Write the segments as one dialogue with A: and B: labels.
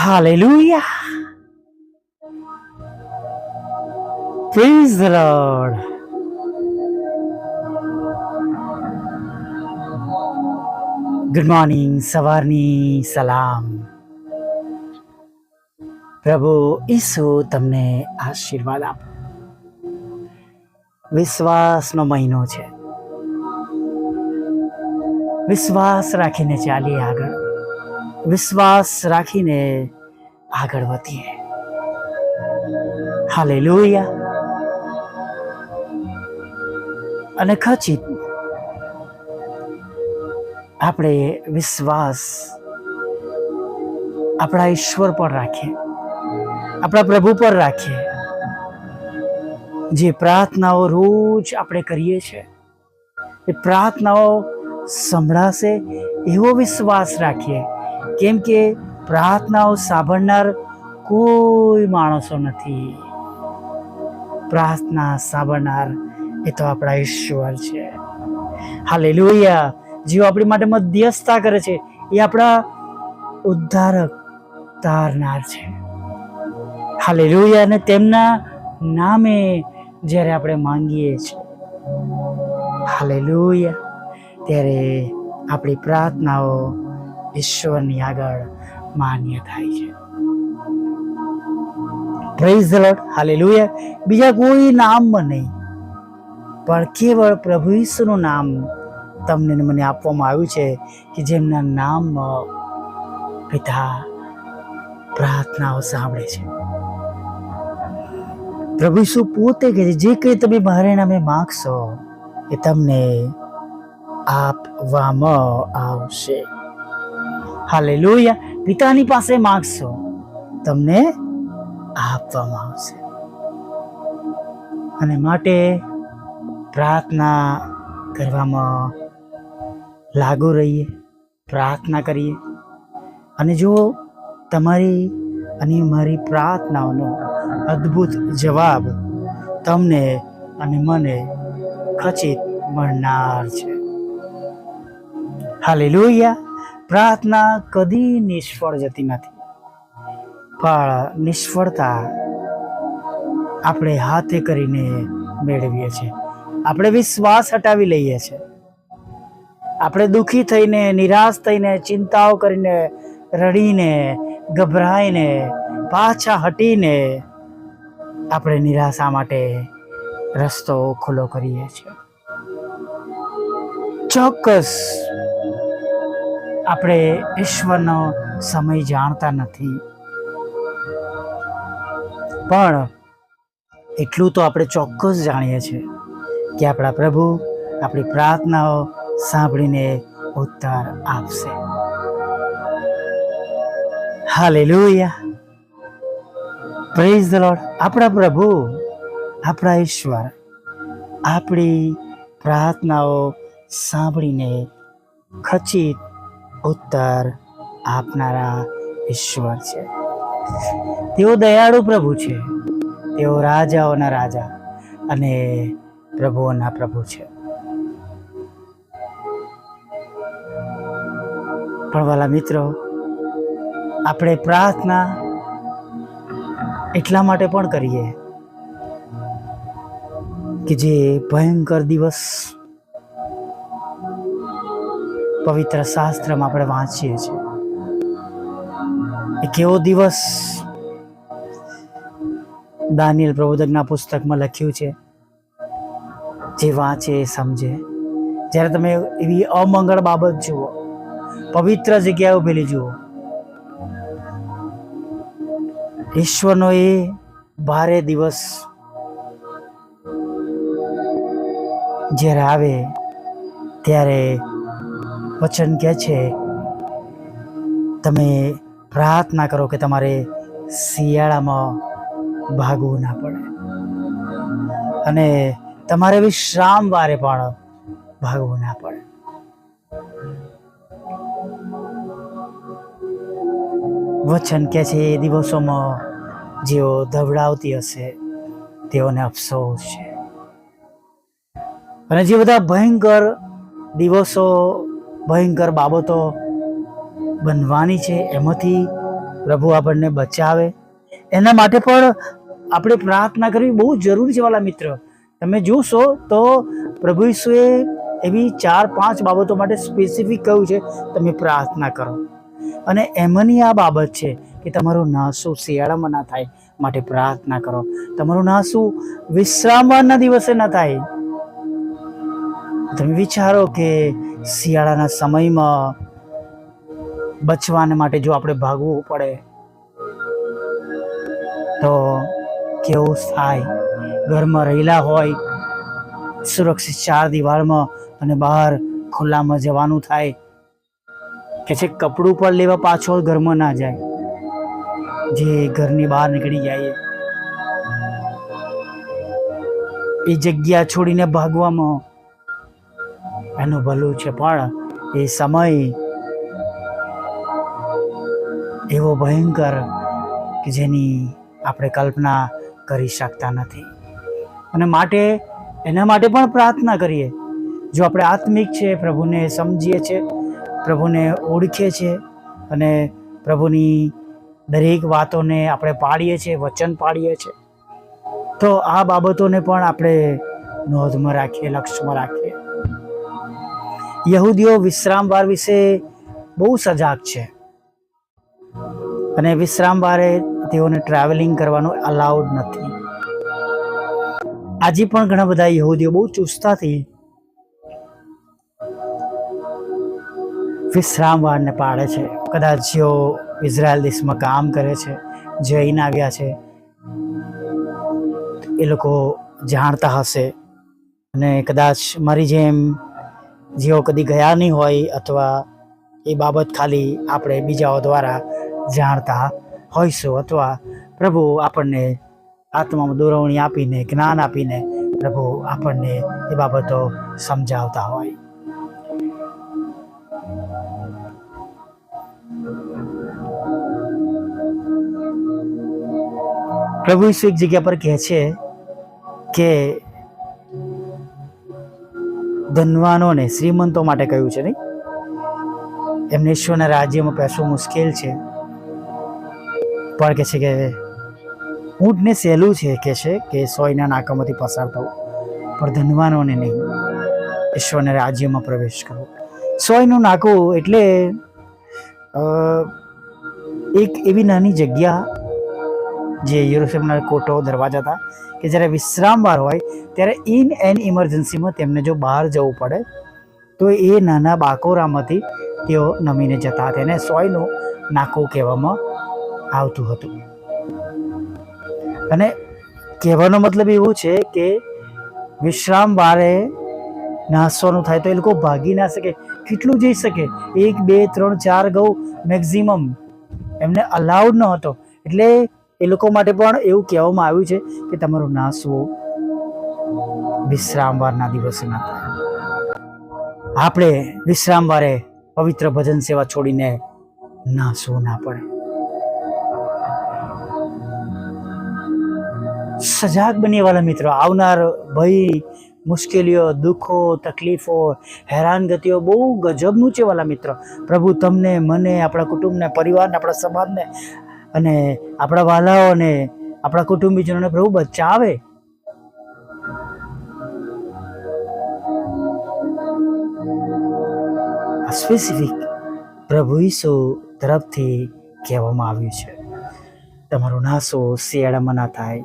A: Hallelujah. Praise the Lord. Good morning સવારની સલામ પ્રભુ ઈસુ તમને આશીર્વાદ આપો વિશ્વાસનો મહિનો છે વિશ્વાસ રાખીને ચાલીએ આગળ વિશ્વાસ રાખીને આગળ વધીએ. હાલેલુયા. અને ખચિત. આપણે વિશ્વાસ આપણા ઈશ્વર પર રાખીએ. આપણા પ્રભુ પર રાખીએ. જે પ્રાર્થનાઓ રોજ આપણે કરીએ છીએ, એ પ્રાર્થનાઓ સંભળાશે, એવો વિશ્વાસ રાખીએ કેમ કે પ્રાર્થનાઓ સાંભળનાર કોઈ માણસો નથી. પ્રાર્થના સાંભળનાર એ તો આપણા ઈશ્વર છે. હાલેલુયા. જેઓ આપણી માટે મધ્યસ્થતા કરે છે. એ આપણા ઉદ્ધારક તારનાર છે. હાલેલુયા. અને તેમના નામે જ્યારે આપણે માંગીએ છીએ. હાલેલુયા. ત્યારે આપણી પ્રાર્થનાઓ ઈશ્વરની આગળ માન્ય થાય છે. પ્રેઝ લોર્ડ હાલેલુયા બીજા કોઈ નામમાં નહીં. પણ કેવળ પ્રભુ ઈસુનું નામ તમને મને આપવામાં આવ્યું છે કે જેમના નામમાં પિતા પ્રાર્થનાઓ સાંભળે છે. પ્રભુ ઈસુ પોતે કહે છે, જે કંઈ તમે મારે નામે માગશો એ તમને આપવામાં આવશે. હાલેલુયા. પિતાની પાસે માગશો, તમને આપવામાં આવશે. અને માટે પ્રાર્થના કરવામાં લાગુ રહીએ, પ્રાર્થના કરીએ. અને જો તમારી અને મારી પ્રાર્થનાઓનો અદ્ભુત જવાબ તમને અને મને ખચિત મળનાર છે. હાલેલુયા. પ્રાર્થના કદી નિષ્ફળ જતી નથી. પણ નિષ્ફળતા આપણે હાથે કરીને મેળવીએ છીએ. આપણે વિશ્વાસ હટાવી લઈએ છીએ. આપણે દુઃખી થઈને, નિરાશ થઈને, ચિંતાઓ કરીને, રડીને, ગભરાઈને, પાછા હટીને આપણે નિરાશા માટે રસ્તો ખુલ્લો કરીએ છીએ. ચોક્કસ આપણે ઈશ્વરનો સમય જાણતા નથી. પણ એટલું તો આપણે ચોક્કસ જાણીએ છીએ કે આપણા પ્રભુ આપણી પ્રાર્થનાઓ સાંભળીને ઉત્તર આપશે. હાલેલુયા. પ્રેઝ ધ લોર્ડ આપણા પ્રભુ, આપણા ઈશ્વર આપણી પ્રાર્થનાઓ સાંભળીને ખચિત ઉત્તર આપનારા ઈશ્વર છે. તેઓ દયાળુ પ્રભુ છે. તેઓ રાજાઓના રાજા અને પ્રભુઓના પ્રભુ છે. પણ વાલા મિત્રો, આપણે પ્રાર્થના એટલા માટે પણ કરીએ કે જે ભયંકર દિવસ પવિત્ર શાસ્ત્રમાં આપણે વાંચીએ છીએ. એ કેવો દિવસ દાનિયલ પ્રબોધકના પુસ્તકમાં લખ્યું છે, જે વાંચે એ સમજે. જ્યારે તમે એવી અમંગળ બાબત જુઓ, પવિત્ર જગ્યાએ ઉભેલી જુઓ, ઈશ્વરનો એ ભારે દિવસ જ્યારે આવે, ત્યારે વચન કહે છે, તમે પ્રાર્થના કરો કે તમારે શિયાળામાં ભાગવું ના પડે. અને તમારે વિશ્રામ વારે પણ ભાગવું ના પડે. વચન કે છે, એ દિવસોમાં જેઓ ધવડાવતી હશે, તેઓને અફસોસ છે. અને જે બધા ભયંકર દિવસો ભયંકર બાબતો બનવાની છે. એમાંથી પ્રભુ આપણને બચાવે. એના માટે પણ આપણે પ્રાર્થના કરવી બહુ જરૂરી છે વાલા મિત્ર. તમે જોશો તો પ્રભુ ઈશ્વરે એવી ચાર પાંચ બાબતો માટે સ્પેસિફિક કહ્યું છે. તમે પ્રાર્થના કરો. અને એમાંની આ બાબત છે કે તમારું નાસું શિયાળામાં ના થાય, માટે પ્રાર્થના કરો. તમારું નાસું વિશ્રામવારના દિવસે ન થાય. તમે વિચારો કે શિયાળાના સમયમાં બચવાને માટે જો આપણે ભાગવું પડે, તો કેવું થાય? ઘરમાં રહેલા હોય, સુરક્ષિત ચાર દિવાળમાં અને બહાર ખુલ્લામાં જવાનું થાય, કે છે કપડું પણ લેવા પાછો ઘરમાં ના જાય, જે ઘરની બહાર નીકળી જાય. એ જગ્યા છોડીને ભાગવામાં એનું ભલું છે. પણ એ સમય એવો ભયંકર કે જેની આપણે કલ્પના કરી શકતા નથી. અને માટે એના માટે પણ પ્રાર્થના કરીએ. જો આપણે આત્મિક છે, પ્રભુને સમજીએ છીએ પ્રભુને ઓળખીએ છીએ અને પ્રભુની દરેક વાતોને આપણે પાડીએ છીએ વચન પાડીએ છીએ તો આ બાબતોને પણ આપણે નોંધમાં રાખીએ, લક્ષ્યમાં રાખીએ. યહૂદીઓ વિશ્રામવાર વિશે બહુ સજાગ છે. અને વિશ્રામવારે તેઓને ટ્રાવેલિંગ કરવાનું અલાઉડ નથી. આજે પણ ઘણા બધા યહૂદીઓ બહુ ચુસ્તતાથી વિશ્રામવારને પાડે છે. કદાચ જેઓ ઇઝરાયલ દેશમાં કામ કરે છે, જૈન આવ્યા છે, એ લોકો જાણતા હશે. અને કદાચ મારી જેમ જેઓ કદી ગયા નહીં હોય અથવા એ બાબત ખાલી આપણે બીજાઓ દ્વારા જાણતા હોઈશું અથવા પ્રભુ આપણને આત્મામાં દોરવણી આપીને, જ્ઞાન આપીને પ્રભુ આપણને એ બાબતો સમજાવતા હોય. પ્રભુ ઈસુ એક જગ્યા પર કહે છે કે ધનવાનોને શ્રીમંતો માટે કહ્યું છે નહીં? એમને ઈશ્વરના રાજ્યમાં પેસવું મુશ્કેલ છે. પણ કે છે કે, ઊંટને સહેલું છે, કે છે કે સોયના નાકામાંથી પસાર થવું. પણ ધનવાનોને નહીં. ઈશ્વરના રાજ્યમાં પ્રવેશ કરવો. સોયનું નાકું એટલે એક એવી નાની જગ્યા જે યુરોશિયમના કોટો દરવાજા હતા, કે જ્યારે વિશ્રામવાર હોય, ત્યારે ઇન એન ઇમરજન્સીમાં તેમને જો બહાર જવું પડે, તો એ નાના બાકોરામાંથી તેઓ નમીને જતા હતા. એને સોયનું નાકું કહેવામાં આવતું હતું. અને કહેવાનો મતલબ એવું છે કે વિશ્રામ વારે નાસવાનું થાય તો એ લોકો ભાગી ના શકે. કેટલું જઈ શકે? એક, બે, ત્રણ, ચાર ગૌ મેક્ઝિમમ એમને અલાઉડ ન હતો. એટલે એ લોકો માટે પણ એવું કહેવામાં આવ્યું છે કે તમારું નાસવું વિશ્રામવારના દિવસે ના થાય. આપણે વિશ્રામવારે પવિત્ર ભજન સેવા છોડીને નાસવું ના પડે. સજાગ બનીએ વાલા મિત્રો, આવનાર ભય, મુશ્કેલીઓ, દુઃખો, તકલીફો, હેરાનગતિઓ બહુ ગજબનું છે વાલા મિત્રો. પ્રભુ તમને, મને, આપણા કુટુંબને, પરિવારને, આપણા સમાજને અને આપણા વાલાઓને આપણા કુટુંબીજનોને પ્રભુ બચાવે. સ્પેસિફિક પ્રભુ ઈસુ તરફથી કહેવામાં આવ્યું છે. તમારું નાસો શિયાળામાં ના થાય.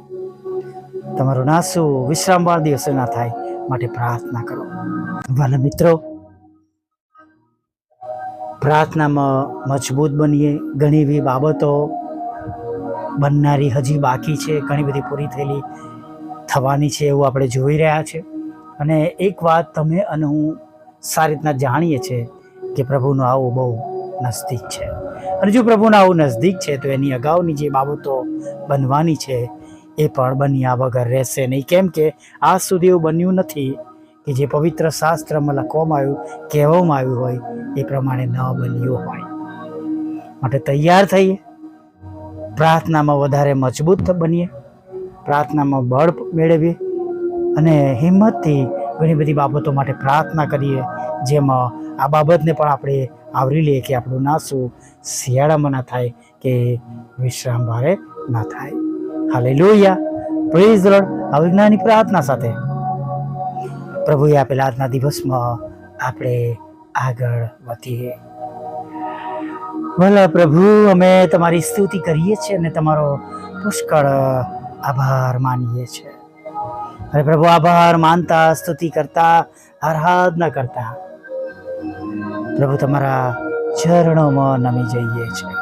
A: તમારું નાસું વિશ્રામવાર દિવસે ના થાય માટે પ્રાર્થના કરો. વાલા મિત્રો, પ્રાર્થનામાં મજબૂત બનીએ. ઘણી એવી બાબતો બનનારી હજી બાકી છે, ઘણી બધી પૂરી થયેલી થવાની છે એવું આપણે જોઈ રહ્યા છે. અને એક વાત તમે અને હું સારી રીતના જાણીએ છીએ કે પ્રભુનું આવું બહુ નજદીક છે. અને જો પ્રભુનું આવું નજદીક છે, તો એની અગાઉની જે બાબતો બનવાની છે, એ પણ બન્યા વગર રહેશે નહીં. કેમ કે આજ સુધી એવું બન્યું નથી કે જે પવિત્ર શાસ્ત્રમાં લખવામાં આવ્યું, કહેવામાં આવ્યું હોય, એ પ્રમાણે ન બન્યું હોય. માટે તૈયાર થઈએ. પ્રાર્થનામાં વધારે મજબૂત બનીએ, પ્રાર્થનામાં બળ મેળવીએ અને હિંમતથી ઘણી બધી બાબતો માટે પ્રાર્થના કરીએ. જેમાં આ બાબતને પણ આપણે આવરી લઈએ કે આપણું નાસું શિયાળામાં ના થાય કે વિશ્રામ ભારે ના થાય. હાલે લોહિયા પ્રેઝ રોડ અવિજ્ઞાની પ્રાર્થના સાથે પ્રભુએ આપેલા આજના દિવસમાં આપણે આગળ વધીએ. ભલા પ્રભુ, અમે તમારી સ્તુતિ કરીએ છીએ અને તમારો પુષ્કળ આભાર માનીએ છીએ. અરે પ્રભુ, આભાર માનતા, સ્તુતિ કરતા, આરાધના કરતા. પ્રભુ, તમારા ચરણોમાં નમી જઈએ છીએ.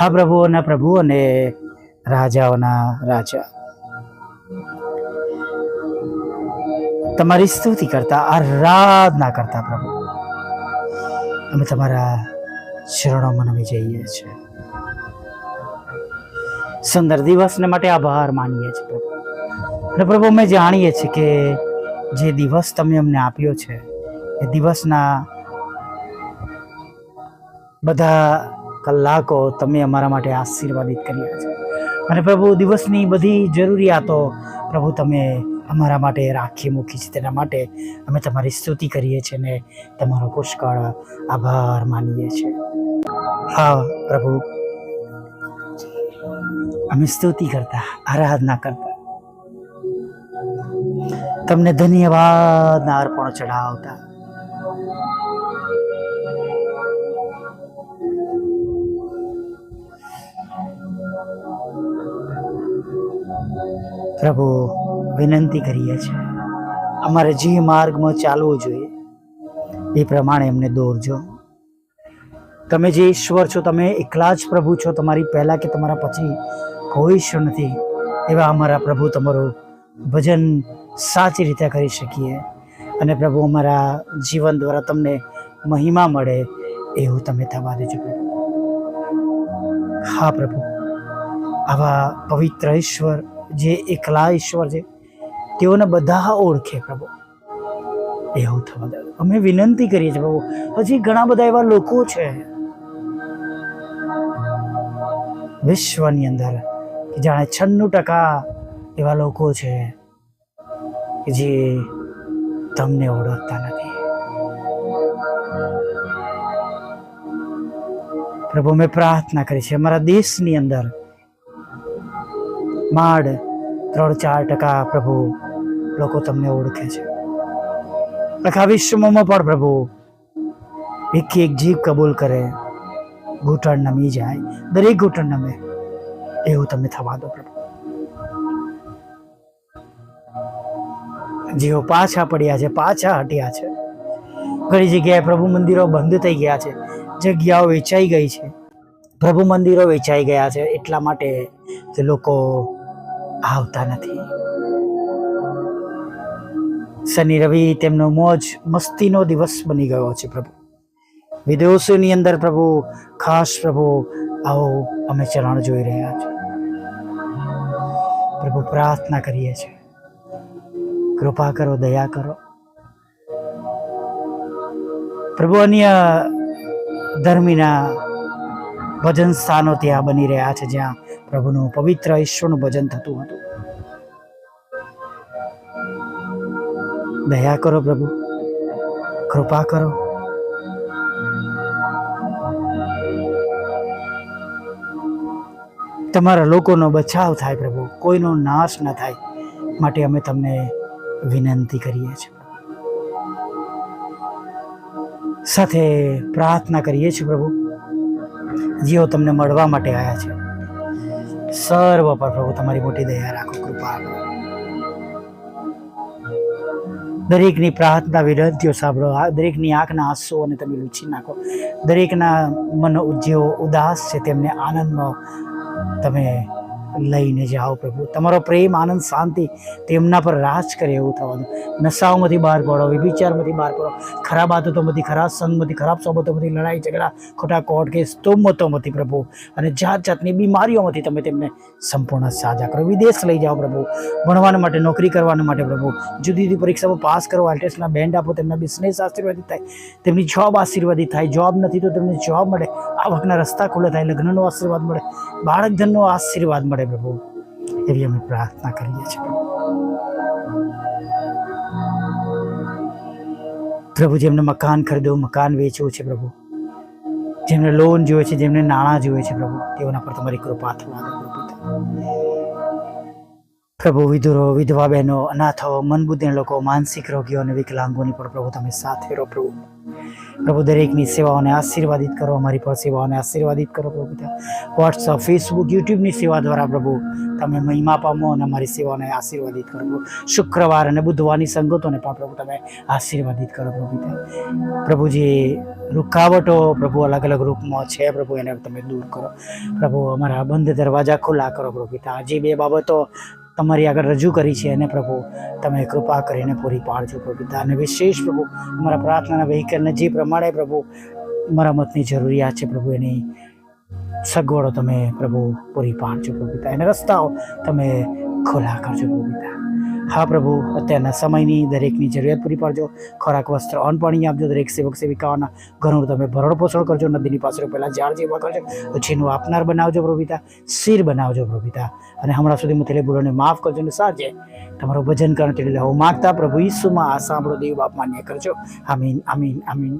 A: હા પ્રભુઓના પ્રભુ, અને રાજાઓના રાજા. તમારી સ્તુતિ કરતા, આરાધના કરતા પ્રભુ. અમે તમારા ચરણોમાં નમી જઈએ છીએ. સુંદર દિવસને માટે આભાર માનીએ છીએ પ્રભુ. અને પ્રભુ, અમે જાણીએ છીએ કે જે દિવસ તમે અમને આપ્યો છે, એ દિવસના બધા કલાકો તમે અમારા માટે આશીર્વાદિત કર્યા છે. અને પ્રભુ, દિવસની બધી જરૂરિયાતો પ્રભુ, તમે અમારા માટે રાખી મૂકી છે. તેના માટે અમે તમારી સ્તુતિ કરીએ છીએ ને તમારો પુષ્કળ આભાર માનીએ છીએ. હા, પ્રભુ. અમે સ્તુતિ કરતા, આરાધના કરતા. તમને ધન્યવાદના અર્પણ ચઢાવતા. પ્રભુ, વિનંતી કરીએ છીએ, અમારે જે માર્ગમાં ચાલવું જોઈએ, એ પ્રમાણે એમને દોરજો. તમે જે ઈશ્વર છો, તમે એકલા જ પ્રભુ છો, તમારી પહેલાં કે તમારા પછી કોઈ ઈશ્વર નથી. એવા અમારા પ્રભુ તમારું ભજન સાચી રીતે કરી શકીએ. અને પ્રભુ અમારા જીવન દ્વારા તમને મહિમા મળે એવું તમે થવા દેજો હા પ્રભુ. આવા પવિત્ર ઈશ્વર, જે એકલા ઈશ્વર છે, તેઓને બધા ઓળખે પ્રભુ. એવું થવા દે. અમે વિનંતી કરીએ છીએ પ્રભુ. હજી ઘણા બધા એવા લોકો છે વિશ્વની અંદર કે જાણે છન્નું ટકા એવા લોકો છે કે જે તમને ઓળખતા નથી. પ્રભુ મેં પ્રાર્થના કરી છે અમારા દેશની અંદર માંડ ત્રણ ચાર ટકા પ્રભુ લોકો તમને ઓળખે છે. આખા વિશ્વમાં પણ પ્રભુ, એક એક જીવ કબૂલ કરે. ઘૂંટણ નમી જાય, દરેક ઘૂંટણ નમે એવું તમે થવા દો પ્રભુ. જેઓ પાછા પડ્યા છે, પાછા હટ્યા છે. ઘણી જગ્યાએ પ્રભુ મંદિરો બંધ થઈ ગયા છે, જગ્યાઓ વેચાઈ ગઈ છે. પ્રભુ મંદિરો વેચાઈ ગયા છે, એટલા માટે તે લોકો આવતા નથી. શનિ રવિ તેમનો મોજ મસ્તીનો દિવસ બની ગયો છે પ્રભુ. વિદેશોની અંદર પ્રભુ, ખાસ પ્રભુ, આવો અમે ચરણ જોઈ રહ્યા છે પ્રભુ, પ્રાર્થના કરીએ છીએ. કૃપા કરો, દયા કરો. પ્રભુ, અન્ય ધર્મીના ભજન સ્થાનો ત્યાં બની રહ્યા છે, જ્યાં પ્રભુનું પવિત્ર ઈશ્વરનું ભજન થતું હતું. દયા કરો પ્રભુ. કૃપા કરો. તમારા લોકોનો બચાવ થાય પ્રભુ. કોઈનો નાશ ન થાય. માટે અમે તમને વિનંતી કરીએ છીએ. સાથે પ્રાર્થના કરીએ છીએ પ્રભુ. જેઓ તમને મળવા માટે આવ્યા છે. સર્વ પર પ્રભુ તમારી મોટી દયા રાખો, કૃપા દરેકની પ્રાર્થના, વિનંતીઓ સાંભળો. દરેકની આંખના આંસુઓને તમે લૂછી નાખો. દરેકના મનો જેઓ ઉદાસ છે, તેમને આનંદમાં તમે લઈને જાઓ પ્રભુ. તમારો પ્રેમ, આનંદ, શાંતિ તેમના પર રાજ કરે એવું થવાનું. નશાઓમાંથી બહાર પડો વિચારમાંથી બહાર પડો. ખરાબ આદતોમાંથી, ખરાબ સંગમાંથી, ખરાબ સોબતોમાંથી લડાઈ, ઝઘડા, ખોટા કોર્ટ કેસ, તોમતોમાંથી પ્રભુ. અને જાત જાતની બીમારીઓમાંથી તમે તેમને સંપૂર્ણ સાજા કરો. વિદેશ લઈ જાઓ પ્રભુ. ભણવાના માટે, નોકરી કરવાના માટે પ્રભુ. જુદી જુદી પરીક્ષામાં પાસ કરો આલ્ટેસના બેન્ડ આપો, તેમના બિઝનેસ આશીર્વાદિત થાય, તેમની જોબ આશીર્વાદિત થાય, જોબ નથી તો તેમને જોબ મળે. આવકના રસ્તા ખુલ્લા થાય, લગ્નનો આશીર્વાદ મળે બાળક ધનનો આશીર્વાદ મળે. પ્રભુ એવી અમે પ્રાર્થના કરીએ છીએ પ્રભુ જેમને મકાન ખરીદવું મકાન વેચવું છે પ્રભુ જેમને લોન જોઈએ છે, જેમને નાણાં જોઈએ છે પ્રભુ, તેઓના પર તમારી કૃપા થવા દો પ્રભુ. પ્રભુ, વિધુરો, વિધવા બહેનો, અનાથો, મનબુદ્ધિ લોકો, માનસિક રોગીઓ અને વિકલાંગોની પણ પ્રભુ તમે સાથે રહો પ્રભુ. પ્રભુ, દરેકની સેવાઓને આશીર્વાદિત કરો, અમારી પણ સેવાઓને આશીર્વાદિત કરો પ્રભુ પિતા. વોટ્સઅપ ફેસબુક યુટ્યુબની સેવા દ્વારા પ્રભુ તમે મહિમા પામો અને અમારી સેવાઓને આશીર્વાદિત કરો પ્રભુ. શુક્રવાર અને બુધવારની સંગતોને પણ પ્રભુ તમે આશીર્વાદિત કરો પ્રભુ પિતા. પ્રભુજી રૂકાવટો પ્રભુ અલગ અલગ રૂપમાં છે પ્રભુ, એને તમે દૂર કરો. પ્રભુ, અમારા બંધ દરવાજા ખુલ્લા કરો પ્રભુ પિતા. જે બે બાબતો તમારી આગળ રજૂ કરી છે એને પ્રભુ, તમે કૃપા કરીને પૂરી પાડજો પ્રભુ. પિતા અને વિશેષ પ્રભુ, અમારા પ્રાર્થનાના વ્હીકલને જે પ્રમાણે પ્રભુ મરામતની જરૂરિયાત છે પ્રભુ, એની સગવડો તમે પ્રભુ, પૂરી પાડજો પ્રભુ પિતા. એને રસ્તાઓ તમે ખુલ્લા કરજો પ્રભુ પિતા. હા પ્રભુ, અત્યારના સમયની દરેકની જરૂરિયાત પૂરી પાડજો. ખોરાક, વસ્ત્ર, અન્ન, પાણી આપજો દરેક સેવક, સેવિકાઓના. ઘરનું તમે ભરણ પોષણ કરજો, નદીની પાસે પહેલાં ઝાડ જેવા કરજો પછીનું આપનાર બનાવજો પ્રભુતા શીર બનાવજો પ્રભુતા અને હમણાં સુધી હું થયેલી ભૂલોને માફ કરજો અને સાજે તમારું ભજન કરણ એટલે હું માગતા પ્રભુ ઈસુમાં આ સાંભળો, દેવ બાપ માન્ય કરજો. આમીન આમીન આમીન.